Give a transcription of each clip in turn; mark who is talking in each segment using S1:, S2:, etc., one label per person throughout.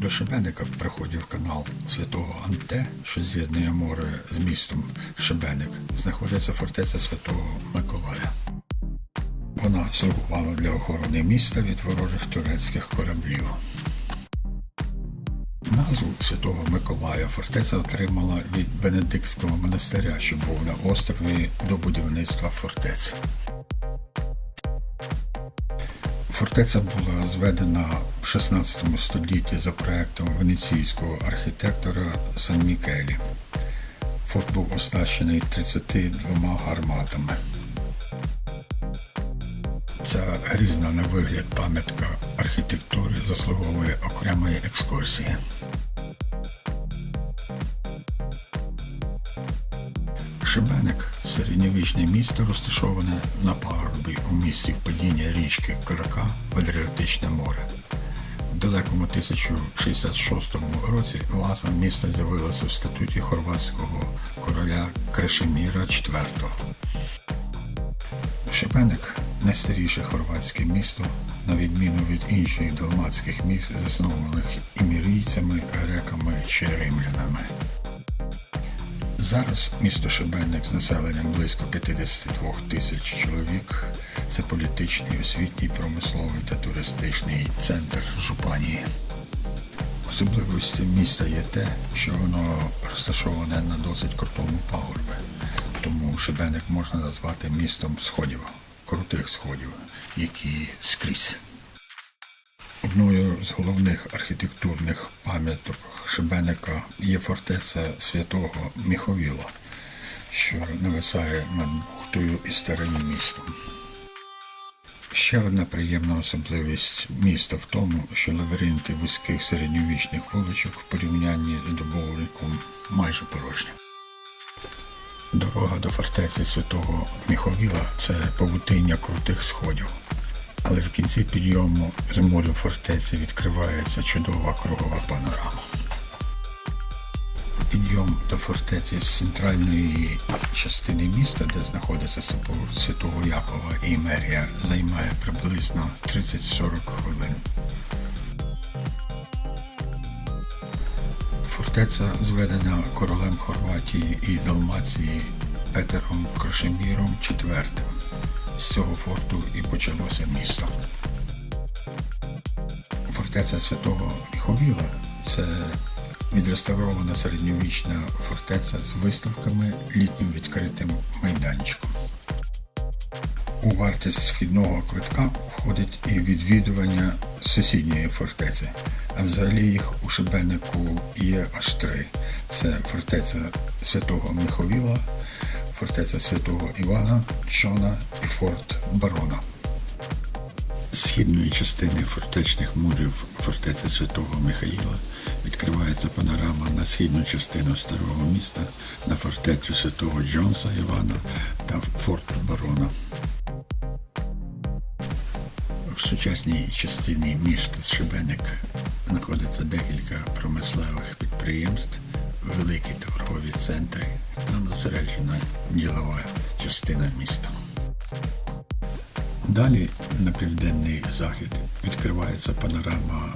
S1: до Шебеника приходив канал Святого Анте, що з'єднує море з містом Шебеник, знаходиться фортеця Святого Миколая. Вона слугувала для охорони міста від ворожих турецьких кораблів. Назву Святого Миколая фортеця отримала від Бенедиктського монастиря, що був на острові до будівництва фортеці. Фортеця була зведена в 16 столітті за проектом венеційського архітектора Сан Мікелі. Форт був оснащений 32 гарматами. Ця грізна на вигляд пам'ятка архітектури заслуговує окремої екскурсії. Шибеник середньовічне місто розташоване на пагорбі у місці впадіння річки Карака в Адріатичне море. В далекому 1066 році назва міста з'явилася в статуті хорватського короля Кришеміра IV. Шибеник найстаріше хорватське місто, на відміну від інших далматських міст, заснованих імірійцями, греками чи римлянами. Зараз місто Шебенник з населенням близько 52 тисяч чоловік. Це політичний, освітній, промисловий та туристичний центр Жупанії. Особливістю міста є те, що воно розташоване на досить крутому пагорбі. Тому Шебеник можна назвати містом сходів, крутих сходів, які скрізь. Одною з головних архітектурних пам'яток Шибеника є фортеця святого Міховіла, що нависає над бухтою і старим містом. Ще одна приємна особливість міста в тому, що лабіринти вузьких середньовічних вуличок в порівнянні з Дубовником майже порожні. Дорога до фортеці святого Міховіла це павутиння крутих сходів. Але в кінці підйому з морю фортеці відкривається чудова кругова панорама. Підйом до фортеці з центральної частини міста, де знаходиться собор Святого Якова і мерія, займає приблизно 30-40 хвилин. Фортеця зведена королем Хорватії і Далмації Петером Крошеміром IV. З цього форту і почалося місто. Фортеця Святого Міховіла це відреставрована середньовічна фортеця з виставками літнім відкритим майданчиком. У вартість вхідного квитка входить і відвідування сусідньої фортеці, а взагалі їх у Шибеннику є аж три. Це фортеця Святого Миховіла, фортеця Святого Івана, Чона і форт Барона. Східної частини фортечних мурів фортеці Святого Михаїла відкривається панорама на східну частину старого міста, на фортецю Святого Джонса Івана та форт Барона. В сучасній частині міста Шибеник знаходиться декілька промислових підприємств, великі торгові центри. Там зосереджена ділова частина міста. Далі на південний захід відкривається панорама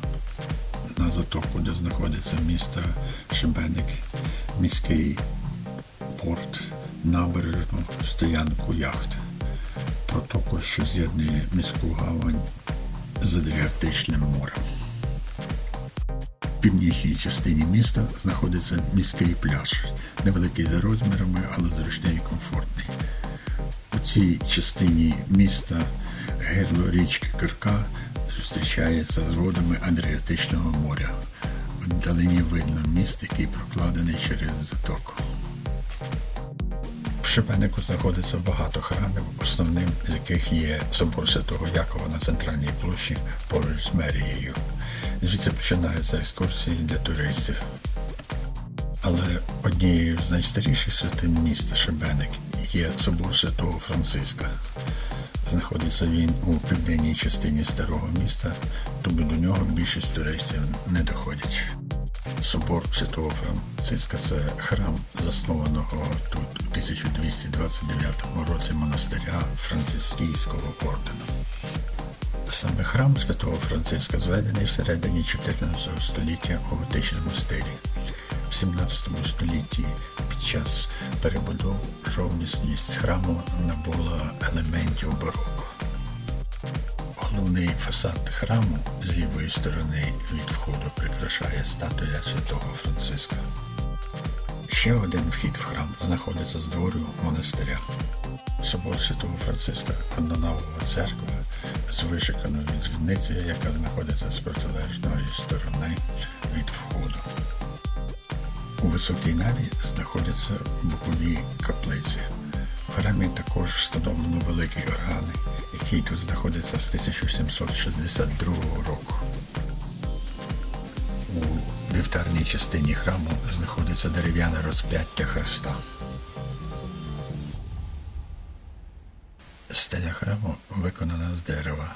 S1: на затоку, де знаходиться місто Шибеник, міський порт, набережну, стоянку яхт, протоку, що з'єднує міську гавань з Адріатичним морем. Північній частині міста знаходиться міський пляж, невеликий за розмірами, але зручний і комфортний. У цій частині міста гирло річки Кирка зустрічається з водами Адріатичного моря. Вдалині видно міст, який прокладений через затоку. В Шипенику знаходиться багато храмів, основним з яких є собор Святого Якова на центральній площі поруч з мерією. Звідси починаються екскурсії для туристів. Але однією з найстаріших святин міста Шебеник є собор Святого Франциска. Знаходиться він у південній частині старого міста, тому до нього більшість туристів не доходять. Собор Святого Франциска це храм, заснованого тут у 1229 році монастиря Францискійського ордену. Саме храм святого Франциска зведений всередині 14 століття у готичному стилі. В 17 столітті під час перебудов жовнісність храму набула елементів бароко. Головний фасад храму з лівої сторони від входу прикрашає статуя святого Франциска. Ще один вхід в храм знаходиться з двору монастиря. Собор Святого Франциска однонавова церква з вишиканою дзвіницею, яка знаходиться з протилежної сторони від входу. У високій наві знаходяться бокові каплиці. В храмі також встановлено великий орган, який тут знаходиться з 1762 року. У вівтарній частині храму знаходиться дерев'яне розп'яття Христа. Стеля храму виконана з дерева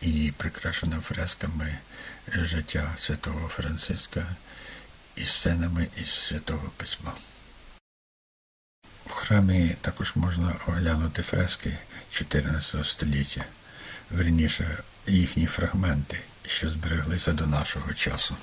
S1: і прикрашена фресками життя святого Франциска і сценами із святого письма. В храмі також можна оглянути фрески 14 століття, верніше їхні фрагменти, що збереглися до нашого часу.